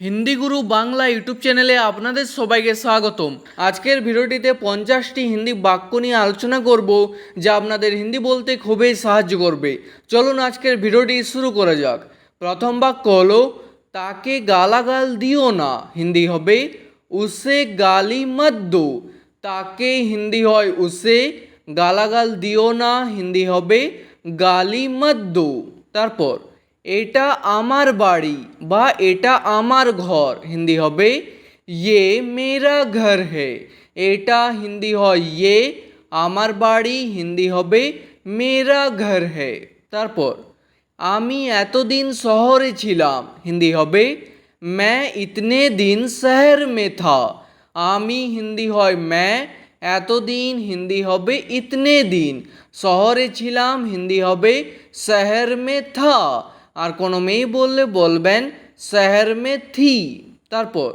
হিন্দি গুরু Bangla YouTube চ্যানেলে আপনাদের সবাইকে স্বাগতম। আজকের ভিডিওটিতে পঞ্চাশটি হিন্দি বাক্য নিয়ে আলোচনা করব, যা আপনাদের হিন্দি বলতে খুবই সাহায্য করবে। চলুন আজকের ভিডিওটি শুরু করা যাক। প্রথম বাক্য হলো, তাকে গালাগাল দিও না। হিন্দি হবে, উসে গালি মত দো। তাকে হিন্দি হয়, উসে গালাগাল দিও না। হিন্দি হবে, গালি মত দো। তারপর এটা আমার বাড়ি বা এটা আমার ঘর। হিন্দি হবে ইয়ে মেরা ঘর হে। এটা হিন্দি হয় ইয়ে আমার বাড়ি। হিন্দি হবে, মেরা ঘর হে। তারপর, আমি এতদিন শহরে ছিলাম। হিন্দি হবে ম্যা ইতনে দিন শহর মে থা আমি হিন্দি হয় ম্যা এতদিন। হিন্দি হবে ইতনে দিন শহরে ছিলাম, হিন্দি হবে, শহর মে থা। আর কোনো মেয়ে বললে বলবেন, শহর মে থি। তারপর,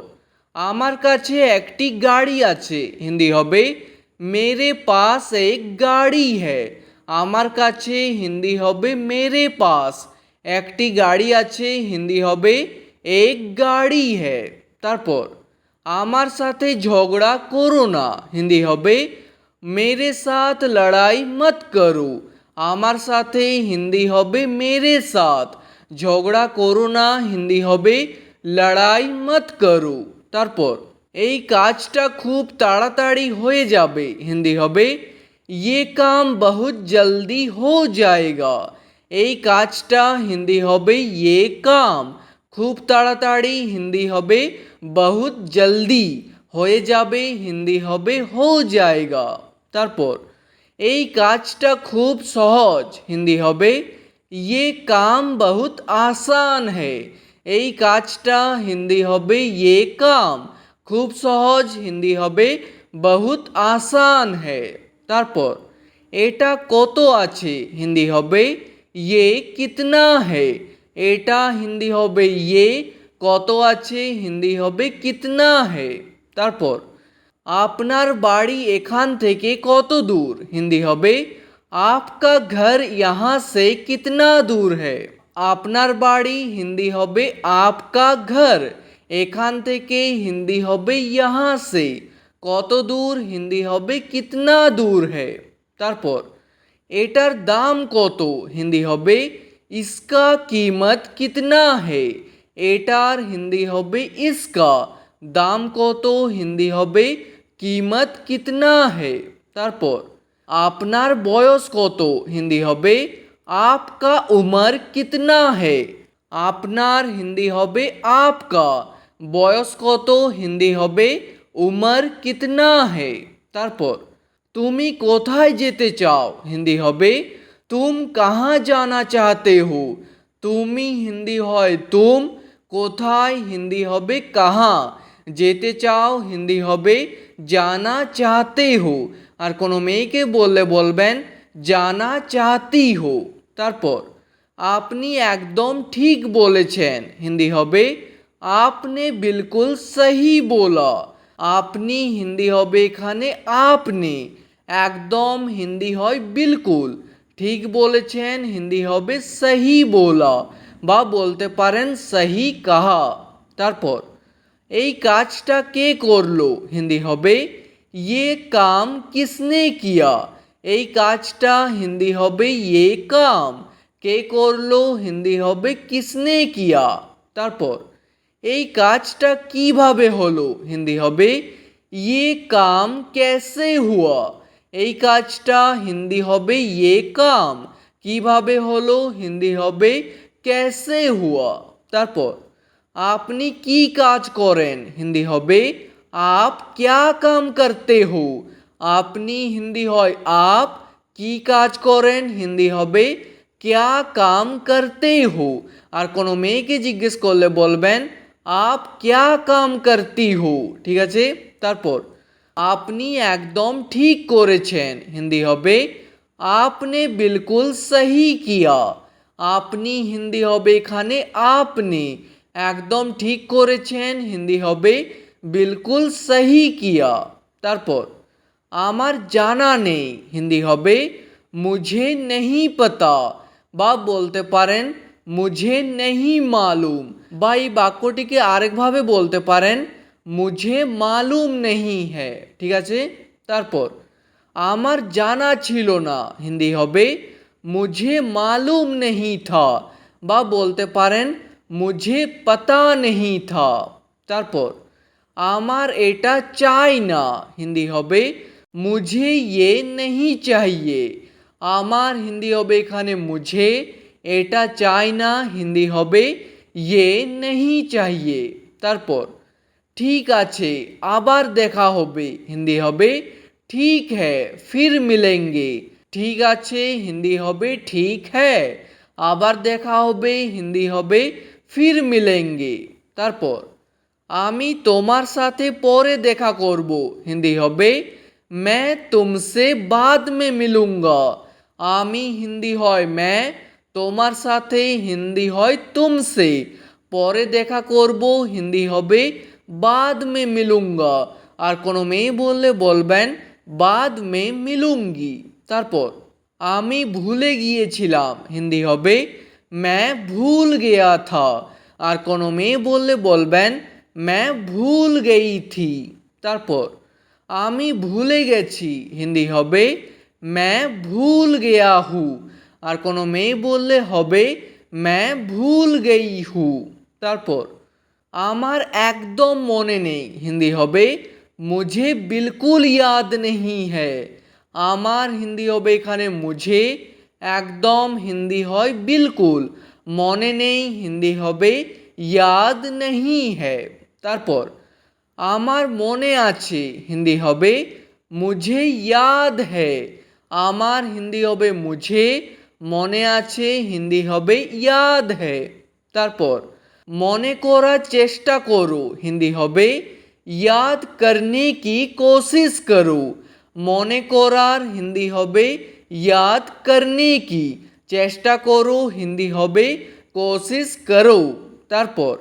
আমার কাছে একটি গাড়ি আছে। হিন্দি হবে, মেরে পাস এক গাড়ি হ্যায়। আমার কাছে হিন্দি হবে, মেরে পাস। একটি গাড়ি আছে, হিন্দি হবে, এক গাড়ি হ্যায়। তারপর, আমার সাথে ঝগড়া করো না। হিন্দি হবে, মেরে সাথ লড়াই মত করো। আমার সাথে হিন্দি হবে, মেরে সাথ। ঝগড়া করো না হিন্দি হবে লড়াই মত করো তারপর এই কাজটা খুব তাড়াতাড়ি হয়ে যাবে হিন্দি হবে ये काम बहुत जल्दी हो जाएगा এই কাজটা হিন্দি হবে ये काम খুব তাড়াতাড়ি হিন্দি হবে বহুত জলদি হয়ে যাবে হিন্দি হবে হো জায়গা তারপর এই কাজটা খুব সহজ হিন্দি হবে ইয়ে কাম বহুত আসান है এই কাজটা হিন্দি হবে ইয়ে কাম খুব সহজ হিন্দি হবে বহুত আসান है তারপর এটা কত আছে হিন্দি হবে ইয়ে কিতনা है এটা হিন্দি হবে ইয়ে কত আছে হিন্দি হবে কিতনা হে তারপর আপনার বাড়ি এখান থেকে কত দূর হিন্দি হবে আপকা ঘর यहाँ से कितना दूर है আপনার বাড়ি হিন্দি হবে আপকা ঘর এখান থেকে হিন্দি হবে यहाँ से কত দূর হিন্দি হবে কিতনা দূর है তারপর এটার দাম কত হিন্দি হবে इसका कीमत कितना है এটার হিন্দি হবে ইসকা দাম কত হিন্দি হবে কিমত কিতনা হে তারপর আপনার বয়স কত হিন্দি হবে আপকা উমর কিতনা হে আপনার হিন্দি হবে আপকা বয়স কত হিন্দি হবে উমর কিতনা হে তারপর তুমি কোথায় যেতে চাও হিন্দি হবে তুম কাহা জানা চাহতে হো তুমি হিন্দি হয় তুম কোথায় হিন্দি হবে কাহা যেতে চাও হিন্দি হবে জানা চাহতে হো আর কোনো মেয়েকে বললে বলবেন, জানা চাহতি হো। তারপর, আপনি একদম ঠিক বলেছেন। হিন্দি হবে, আপনি বিলকুল সহি বলা। আপনি হিন্দি হবে এখানে আপনি। একদম হিন্দি হয় বিলকুল। ঠিক বলেছেন, হিন্দি হবে সহি বলা। বা বলতে পারেন, সহি কাহা। তারপর, এই কাজটা কে করল? হিন্দি হবে ইয়ে কাম কিসনে কিয়া এই কাজটা হিন্দি হবে ইয়ে কাম কে করল হিন্দি হবে কিসনে কিয়া তারপর এই কাজটা কীভাবে হলো হিন্দি হবে ইয়ে কাম ক্যাসে হুয়া এই কাজটা হিন্দি হবে ইয়ে কাম কীভাবে হলো হিন্দি হবে ক্যাসে হুয়া তারপর আপনি কি কাজ করেন হিন্দি হবে আপ ক্যা কাম করতে হো আপনি হিন্দি হয় আপ কি কাজ করেন হিন্দি হবে ক্যা কাম করতে হো আর কোনো মেয়েকে জিজ্ঞেস করলে বলবেন আপ ক্যা কাম করতি হো ঠিক আছে? তারপর, আপনি একদম ঠিক করেছেন, হিন্দি হবে, আপনি বিলকুল সহি কিয়া, আপনি হিন্দি হবে এখানে আপনি, একদম ঠিক করেছেন, হিন্দি হবে বিলকুল সহি কিয়া তারপর আমার জানা নেই হিন্দি হবে মুঝে নেই পাতা বা বলতে পারেন মুঝে নেহি মালুম বা এই বাক্যটিকে আরেকভাবে বলতে পারেন মুঝে মালুম নেহি হ্যায় ঠিক আছে তারপর আমার জানা ছিল না হিন্দি হবে মুঝে মালুম নেহি থা বা বলতে পারেন মুঝে পাতা নেহি থা তারপর আমার এটা চাই না। হিন্দি হবে, মুঝে ইয়ে নেহি চাহিয়ে। আমার হিন্দি হবে এখানে, মুঝে। এটা চাই না, হিন্দি হবে ইয়ে নেহি চাহিয়ে। তারপর, ঠিক আছে, আবার দেখা হবে। হিন্দি হবে, ঠিক হ্যাঁ ফির মিলেঙ্গে। ঠিক আছে, হিন্দি হবে, ঠিক হ্যাঁ আবার দেখা হবে, হিন্দি হবে, ফির মিলেঙ্গে। তারপর আমি তোমার সাথে পরে দেখা করব হিন্দি হবে मैं तुमसे बाद में मिलूंगा আমি হিন্দি হয় मैं তোমার সাথে হিন্দি হয় তুমসে পরে দেখা করব হিন্দি হবে বাদ মে মিলুঙ্গা আর কোনো মেয়ে বললে বলবেন বাদ মে মিলুঙ্গি তারপর আমি ভুলে গিয়েছিলাম হিন্দি হবে मैं भूल गया था আর কোনো মেয়ে বললে বলবেন मैं भूल गई थी তারপর আমি ভুলে গেছি হিন্দি হবে मैं भूल गया हूँ আর কোনো মেয়ে বললে হবে मैं भूल गई हूँ তারপর আমার একদম মনে নেই হিন্দি হবে মুঝে বিলকুল ইয়াদ নেহি হ্যায় আমার হিন্দি হবে এখানে মুঝে একদম হিন্দি হয় বিলকুল মনে নেই হিন্দি হবে ইয়াদ নেহি হ্যায় তারপর, আমার মনে আছে, হিন্দি হবে মুঝে ইয়াদ হ্যায়। আমার হিন্দি হবে মুঝে, মনে আছে হিন্দি হবে ইয়াদ হ্যায়। তারপর, মনে করার চেষ্টা করো, হিন্দি হবে ইয়াদ করনে কি কোশিশ করো। মনে করার হিন্দি হবে ইয়াদ করনে কি। চেষ্টা করো, হিন্দি হবে কোশিশ করো। তারপর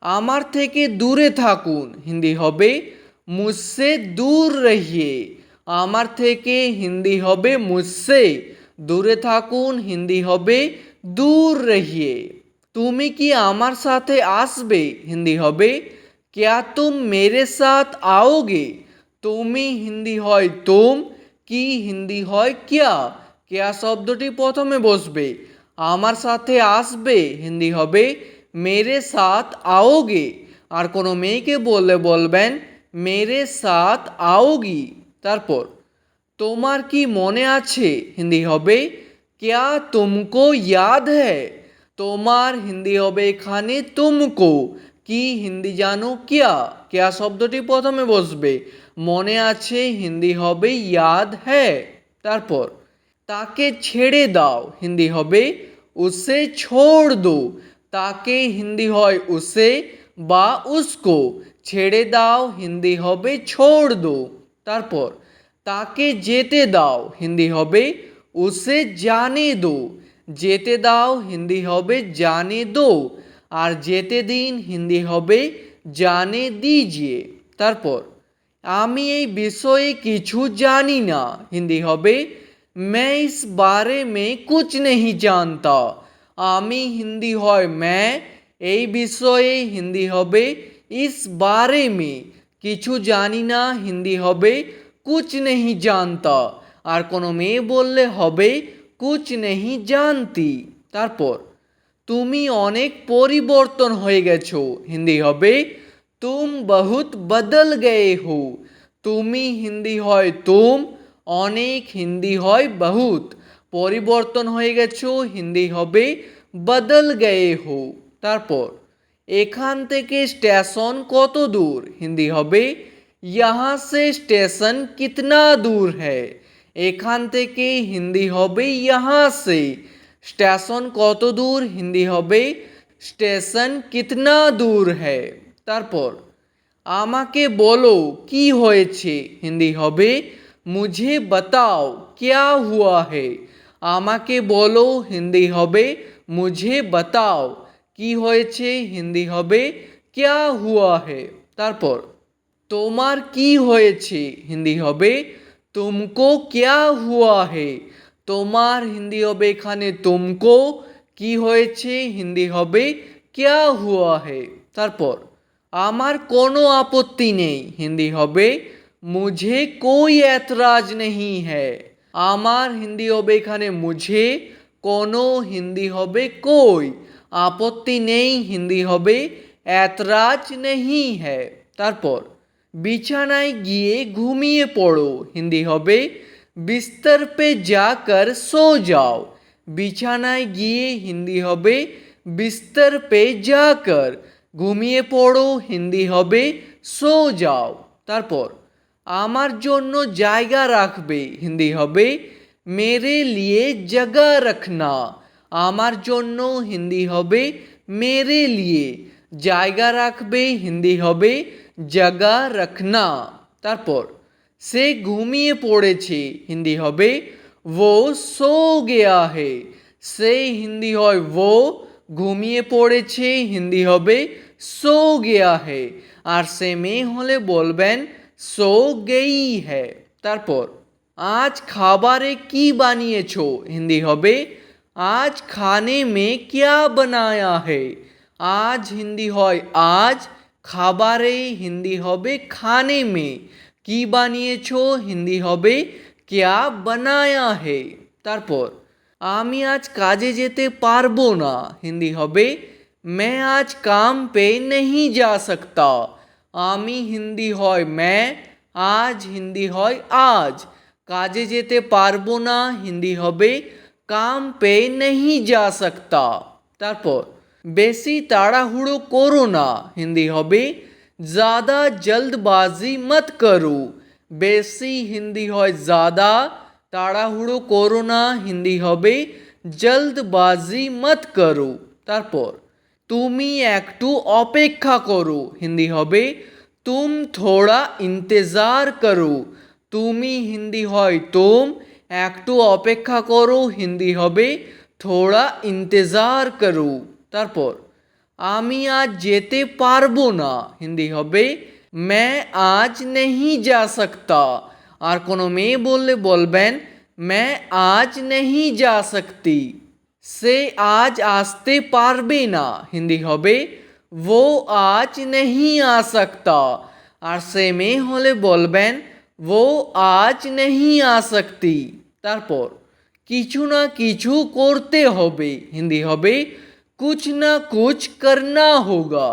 আমার থেকে দূরে থাকুন। হিন্দি হবে মুসে দূর রহিয়ে। আমার থেকে হিন্দি হবে মুসে দূরে থাকুন। হিন্দি হবে, দূর রহিয়ে। তুমি কি আমার সাথে আসবে? হিন্দি হবে, ক্যা তুম মেরে সাথ আওগে? তুমি হিন্দি হয়, তুম। কি হিন্দি হয়, ক্যা? ক্যা শব্দটি প্রথমে বসবে, আমার সাথে আসবে? হিন্দি হবে মেরে সাথ আওগে আর কোনো মেয়েকে বললে বলবেন মেরে সাথ আওগি তারপর তোমার কি মনে আছে হিন্দি হবে क्या तुमको याद है তোমার হিন্দি হবে এখানে তুমকো কি হিন্দি জানো কিয়া কেয়া শব্দটি প্রথমে বসবে মনে আছে হিন্দি হবে ইয়াদ হ্যাঁ তারপর তাকে ছেড়ে দাও হিন্দি হবে উসে ছোড় দো তাকে হিন্দি হয় উসে বা উসকো ছেড়ে দাও হিন্দি হবে ছোড় দো তারপর তাকে যেতে দাও হিন্দি হবে উসে জানে দো যেতে দাও হিন্দি হবে জানে দো আর যেতে দিন হিন্দি হবে জানে দিজিয়ে তারপর আমি এই বিষয়ে কিছু জানি না হিন্দি হবে मैं इस बारे में कुछ नहीं जानता আমি হিন্দি হয় मैं এই বিষয়ে হিন্দি হবে। ইস বারে মে, কিছু জানি না হিন্দি হবে কুচ নেহি জানতা। আর কোনো মেয়ে বললে হবে কুচ নেহি জানতি। তারপর, তুমি অনেক পরিবর্তন হয়ে গেছো, হিন্দি হবে। তুম বহুত বদল গয়ে হো। তুমি হিন্দি হয় তুম, অনেক হিন্দি হয় বহুত। পরিবর্তন হয়ে গেছো হিন্দি হবে বদল গয়ে হো তারপর এখান থেকে স্টেশন কত দূর হিন্দি হবে यहाँ से স্টেশন কিতনা দূর है এখান থেকে হিন্দি হবে यहाँ से স্টেশন কত দূর হিন্দি হবে স্টেশন কিতনা দূর है তারপর আমাকে বলো কি হয়েছে হিন্দি হবে মুঝে বাতাও क्या हुआ है আমাকে বলো, হিন্দি হবে? মুঝে বাতাও। কি হয়েছে? হিন্দি হবে? ক্যা হুয়া হে? তারপর, তোমার কি হয়েছে? হিন্দি হবে, তুমকো ক্যা হুয়া হে? তোমার হিন্দি হবে এখানে, তুমকো। কি হয়েছে? হিন্দি হবে, ক্যা হুয়া হে? তারপর, আমার কোনো আপত্তি নেই। হিন্দি হবে, মুঝে কই এতরাজ নেই হ্যাঁ আমার হিন্দি হবে এখানে মুঝে, কোনো হিন্দি হবে কই? আপত্তি নেই, হিন্দি হবে, এতরাজ নেই হ্যায় তারপর, বিছানায় গিয়ে ঘুমিয়ে পড়ো, হিন্দি হবে, বিস্তর পে যাকর সো যাও। বিছানায় গিয়ে হিন্দি হবে, বিস্তর পে যাকর। ঘুমিয়ে পড়ো, হিন্দি হবে, সো যাও। তারপর আমার জন্য জায়গা রাখবে। হিন্দি হবে, মেরে লিয়ে জায়গা রাখনা। আমার জন্য হিন্দি হবে, মেরে লিয়ে। জায়গা রাখবে, হিন্দি হবে, জায়গা রাখনা। তারপর, সে ঘুমিয়ে পড়েছে। হিন্দি হবে वो সো গেয়া হে। সে হিন্দি হয় वो ঘুমিয়ে পড়েছে। হিন্দি হবে, সো গেয়া হে। আর সে মেয়ে হলে বলবেন সো গেই হ্যাঁ তারপর আজ খাবারে কি বানিয়েছো হিন্দি হবে আজ খানে মে ক্যা বানায়া হে আজ হিন্দি হয় আজ খাবারে হিন্দি হবে খানে মে কি বানিয়েছো হিন্দি হবে ক্যা বানায়া হে তারপর আমি আজ কাজে যেতে পারবো না হিন্দি হবে मैं आज काम पे नहीं जा सकता আমি হিন্দি হয় ম্যা আজ হিন্দি হয়, আজ। কাজে যেতে পারব না, হিন্দি হবে। কাম পে নেই যা সকতা। তারপর, বেশি তাড়াহুড়ো করো না, হিন্দি হবে। জাদা জলদবাজি মত করো বেশি হিন্দি হয় জাদা তাড়াহুড়ো করো না, হিন্দি হবে। জলদবাজি মত করো। তারপর তুমি একটু অপেক্ষা করো হিন্দি হবে তুম থোড়া ইন্তজার করো তুমি হিন্দি হয় তুম একটু অপেক্ষা করো হিন্দি হবে থোড়া ইন্তজার করো তারপর আমি আজ যেতে পারবো না হিন্দি হবে मैं आज नहीं जा सकता আর কোনো মেয়ে বললে বলবেন मैं आज नहीं जा सकती সে আজ আসতে পারবে না হিন্দি হবে वो आज नहीं आ सकता আর সে মেয়ে হলে বলবেন वो आज नहीं आ सकती তারপর কিছু না কিছু করতে হবে হিন্দি হবে कुछ ना कुछ करना होगा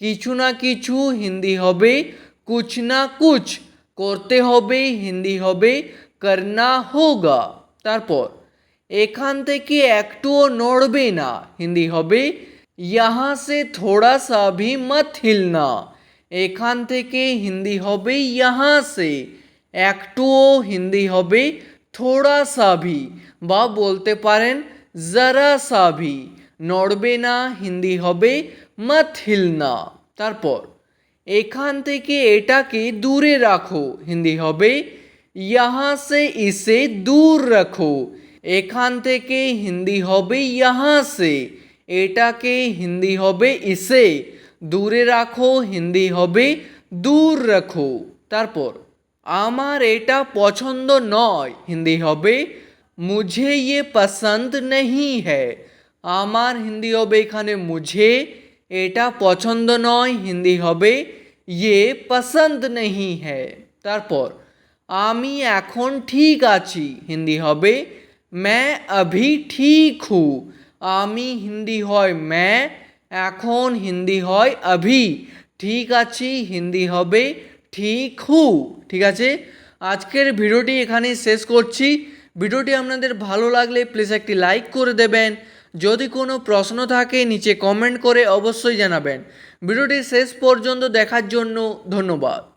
কিছু না কিছু হিন্দি হবে কুছ না কুছ করতে হবে হিন্দি হবে করনা হোগা তারপর এখান থেকে একটুও নড়বে না হিন্দি হবে यहाँ से थोड़ा सा भी मत हिलना এখান থেকে হিন্দি হবে यहाँ से একটুও হিন্দি হবে থোড়া সা ভি বা বলতে পারেন জরা সা ভি নড়বে না হিন্দি হবে মত হিলনা তারপর এখান থেকে এটাকে দূরে রাখো হিন্দি হবে यहाँ से इसे दूर रखो এখান থেকে হিন্দি হবে ইহা সে, এটাকে হিন্দি হবে ইসে। দূরে রাখো, হিন্দি হবে দূর রাখো। তারপর, আমার এটা পছন্দ নয়, হিন্দি হবে, মুঝে ইয়ে পছন্দ নেহি আমার হিন্দি হবে এখানে মুঝে এটা পছন্দ নয়, হিন্দি হবে ইয়ে পছন্দ নেই হ্যায় তারপর, আমি এখন ঠিক আছি হিন্দি হবে ম্যা অভি ঠিক হু আমি হিন্দি হয় ম্যা এখন হিন্দি হয় অভি ঠিক আছি হিন্দি হবে ঠিক হু ঠিক আছে আজকের ভিডিওটি এখানে শেষ করছি ভিডিওটি আপনাদের ভালো লাগলে প্লিজ একটি লাইক করে দেবেন যদি কোনো প্রশ্ন থাকে নিচে কমেন্ট করে অবশ্যই জানাবেন ভিডিওটি শেষ পর্যন্ত দেখার জন্য ধন্যবাদ।